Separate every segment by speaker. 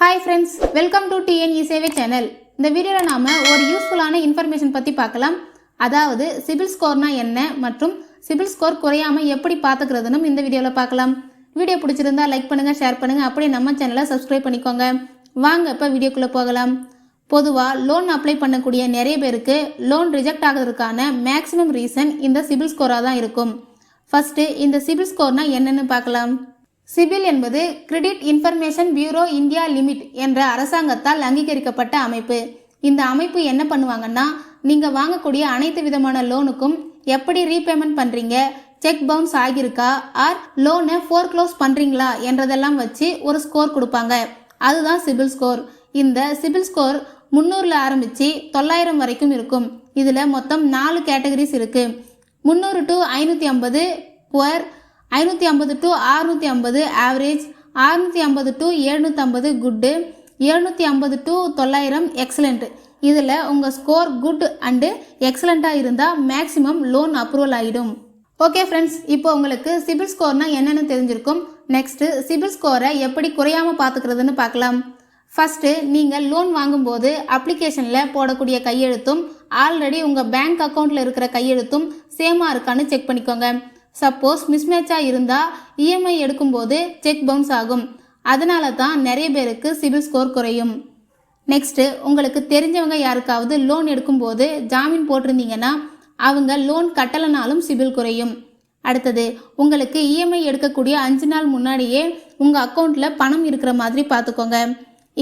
Speaker 1: Hi friends welcome to TNE சேவை channel இந்த வீடியோவில் நாம் ஒரு யூஸ்ஃபுல்லான இன்ஃபர்மேஷன் பற்றி பார்க்கலாம். அதாவது சிபில் ஸ்கோர்னா என்ன மற்றும் சிபில் ஸ்கோர் குறையாமல் எப்படி பார்த்துக்கிறதுனும் இந்த வீடியோவில் பார்க்கலாம். வீடியோ பிடிச்சிருந்தா லைக் பண்ணுங்கள் ஷேர் பண்ணுங்கள் அப்படியே நம்ம சேனலை சப்ஸ்கிரைப் பண்ணிக்கோங்க. வாங்க இப்போ வீடியோக்குள்ளே போகலாம். பொதுவாக லோன் அப்ளை பண்ணக்கூடிய நிறைய பேருக்கு லோன் ரிஜெக்ட் ஆகிறதுக்கான மேக்ஸிமம் ரீசன் இந்த சிபில் ஸ்கோராக தான் இருக்கும். ஃபஸ்ட்டு இந்த சிபில் ஸ்கோர்னால் என்னென்னு பார்க்கலாம். சிபில் என்பது credit information bureau India limited என்ற அரசாங்கத்தால் அங்கீகரிக்கப்பட்ட அமைப்பு. இந்த அமைப்பு என்ன பண்ணுவாங்கன்னா நீங்கள் வாங்கக்கூடிய அனைத்து விதமான லோனுக்கும் எப்படி ரீபேமெண்ட் பண்ணுறீங்க செக் பவுன்ஸ் ஆகியிருக்கா? ஆர் லோனை ஃபோர் க்ளோஸ் பண்ணுறீங்களா என்றதெல்லாம் வச்சு ஒரு ஸ்கோர் கொடுப்பாங்க. அதுதான் சிபில் ஸ்கோர். இந்த சிபில் ஸ்கோர் முந்நூறில் ஆரம்பித்து தொள்ளாயிரம் வரைக்கும் இருக்கும். இதில் மொத்தம் நாலு கேட்டகரிஸ் இருக்குது முந்நூறு டு ஐநூற்றி ஐம்பது புவர் ஐநூற்றி ஐம்பது டு அறுநூற்றி ஐம்பது ஆவரேஜ் அறுநூற்றி ஐம்பது டு எழுநூற்றம்பது குட்டு எழுநூற்றி ஐம்பது டு தொள்ளாயிரம் எக்ஸலண்ட்டு இதில் உங்கள் ஸ்கோர் குட் அண்டு எக்ஸலண்ட்டாக இருந்தால் மேக்ஸிமம் லோன் அப்ரூவல் ஆகிடும் ஓகே ஃப்ரெண்ட்ஸ் இப்போ உங்களுக்கு சிபில் ஸ்கோர்னால் என்னென்னு தெரிஞ்சிருக்கும். நெக்ஸ்ட்டு சிபில் ஸ்கோரை எப்படி குறையாமல் பார்த்துக்கிறதுன்னு பார்க்கலாம் ஃபஸ்ட்டு நீங்கள் லோன் வாங்கும்போது அப்ளிகேஷனில் போடக்கூடிய கையெழுத்தும் ஆல்ரெடி உங்கள் பேங்க் அக்கௌண்ட்டில் இருக்கிற கையெழுத்தும் சேமாக இருக்கான்னு செக் பண்ணிக்கோங்க. சப்போஸ் மிஸ்மேட்சாக இருந்தால் இஎம்ஐ எடுக்கும்போது செக் பவுன்ஸ் ஆகும். அதனால தான் நிறைய பேருக்கு சிபில் ஸ்கோர் குறையும். நெக்ஸ்ட்டு உங்களுக்கு தெரிஞ்சவங்க யாருக்காவது லோன் எடுக்கும்போது ஜாமீன் போட்டிருந்தீங்கன்னா அவங்க லோன் கட்டலைனாலும் சிபில் குறையும். அடுத்தது உங்களுக்கு இஎம்ஐ எடுக்கக்கூடிய அஞ்சு நாள் முன்னாடியே உங்கள் அக்கௌண்ட்டில் பணம் இருக்கிற மாதிரி பார்த்துக்கோங்க.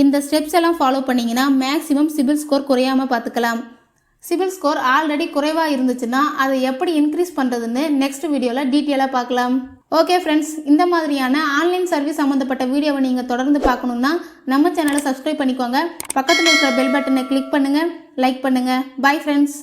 Speaker 1: இந்த ஸ்டெப்ஸ் எல்லாம் ஃபாலோ பண்ணிங்கன்னா மேக்ஸிமம் சிபில் ஸ்கோர் குறையாமல் பார்த்துக்கலாம். சிவில் ஸ்கோர் ஆல்ரெடி குறைவாக இருந்துச்சுன்னா அதை எப்படி இன்க்ரீஸ் பண்ணுறதுன்னு நெக்ஸ்ட் வீடியோவில் டீட்டெயிலாக பார்க்கலாம். ஓகே ஃப்ரெண்ட்ஸ் இந்த மாதிரியான ஆன்லைன் சர்வீஸ் சம்மந்தப்பட்ட வீடியோவை நீங்கள் தொடர்ந்து பார்க்கணுன்னா நம்ம சேனலை சப்ஸ்கிரைப் பண்ணிக்கோங்க. பக்கத்தில் இருக்கிற பெல் பட்டனை கிளிக் பண்ணுங்கள் லைக் பண்ணுங்கள் பை ஃப்ரெண்ட்ஸ்